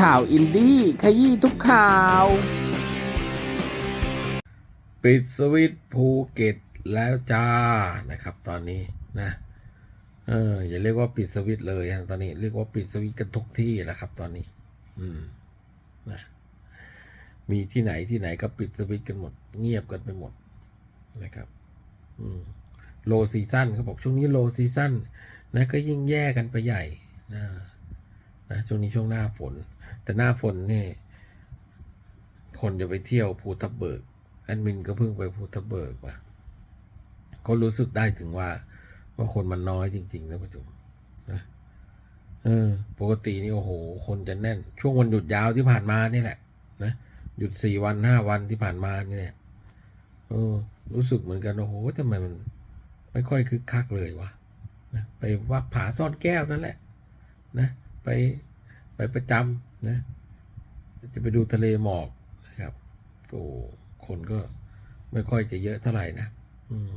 ข่าวอินดี้ขยี้ทุกข่าว ปิดสวิตภูเก็ตแล้วจ้านะครับ ตอนนี้นะเอออย่าเรียกว่าปิดสวิตเลยตอนนี้เรียกว่าปิดสวิตกันทุกที่แหละครับ ตอนนี้ อืมนะมีที่ไหนที่ไหนก็ปิดสวิตกันหมด เงียบกันไปหมดนะครับ อืมโลซีซั่นเขาบอกช่วงนี้โลซีซั่นนะก็ยิ่งแย่กันไปใหญ่นะ นะช่วงนี้ช่วงหน้าฝน แต่หน้าฝนนี่คนจะไปเที่ยวภูทับเบิกแอดมินก็เพิ่งไปภูทับเบิกมาก็รู้สึกได้ถึงว่า ว่าคนมันน้อยจริงๆนะประจุนะเออปกตินี่โอ้โห คนจะแน่น ช่วงวันหยุดยาวที่ผ่านมานี่แหละนะหยุดสี่วันห้าวันที่ผ่านมานี่แหละเออ รู้สึกเหมือนกันโอ้โหทำไมมัน ไม่ค่อยคึกคักเลยวะนะไปวัดผาซ่อนแก้วนั่นแหละ นะ ไปไปประจำนะจะไปดูทะเลหมอกนะครับโอ้คนก็ไม่ค่อยจะเยอะเท่าไหร่นะอืม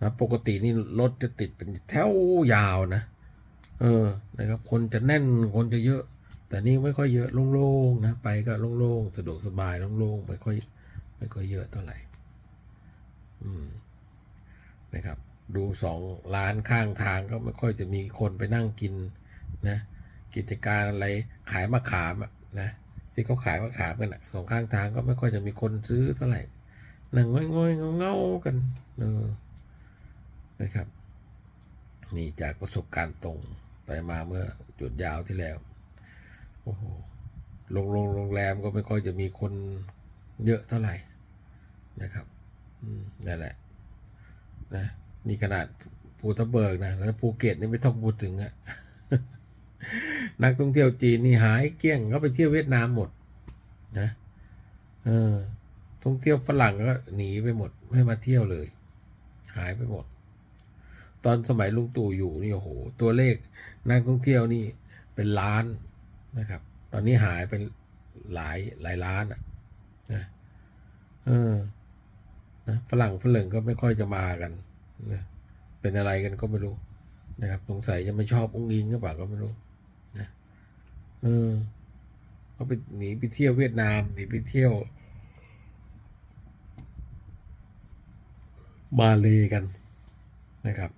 นะปกตินี่รถจะติดเป็นแถวยาวนะ เออนะครับ คนจะแน่นคนจะเยอะ แต่นี่ไม่ค่อยเยอะโล่งๆนะไปก็โล่งๆสะดวกสบายโล่งๆไม่ค่อยไม่ค่อยเยอะเท่าไหร่ อืมนะครับ ดูสองร้านข้างทางก็ไม่ค่อยจะมีคนไปนั่งกิน นะกิจการอะไรขายมะขามอะนะที่เขาขายมะขามกันอะสองข้างทางก็ไม่ค่อยจะมีคนซื้อเท่าไหร่นั่งง่อยๆเงาๆกันเออนะครับ นี่จากประสบการณ์ตรงไปมาเมื่อหยุดยาวที่แล้วโอ้โหโรงโรงโรงแรมก็ไม่ค่อยจะมีคนเยอะเท่าไหร่นะครับนั่นแหละนะนี่ขนาดภูทับเบิกนะ แล้วภูเก็ตนี่ไม่ต้องพูดถึงอะ นักท่องเที่ยวจีนนี่หายเกลี้ยงก็ไปเที่ยวเวียดนามหมดนะเออท่องเที่ยวฝรั่งก็หนีไปหมด ไม่มาเที่ยวเลย หายไปหมด ตอนสมัยลุงตู่อยู่นี่โอ้โห ตัวเลขนักท่องเที่ยวนี่เป็นล้านนะครับ ตอนนี้หายไปหลายหลายล้านอะนะเออนะฝรั่งฝรั่งก็ไม่ค่อยจะมากันนะเป็นอะไรกันก็ไม่รู้นะครับ สงสัยจะไม่ชอบองค์อิงหรือเปล่าก็ไม่รู้ เออเขาไปหนีไปเที่ยวเวียดนามหนีไปเที่ยว มาเลกันนะครับ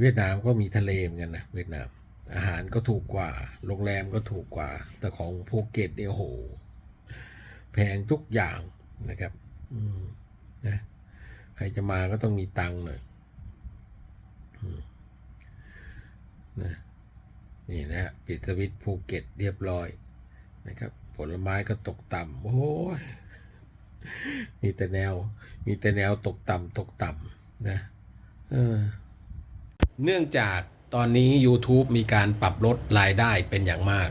เวียดนามก็มีทะเลเหมือนกันนะเวียดนาม อาหารก็ถูกกว่า โรงแรมก็ถูกกว่า แต่ของภูเก็ตเนี่ยโอ้โหแพงทุกอย่างนะครับ อืมนะใครจะมาก็ต้องมีตังค์หน่อยนะ นี่นะฮะปิดสวิตช์ภูเก็ตเรียบร้อยนะครับ ผลไม้ก็ตกต่ำโอ้ยมีแต่แนว มีแต่แนวตกต่ำตกต่ำนะเออเนื่องจากตอนนี้ YouTube มีการปรับลดรายได้เป็นอย่างมาก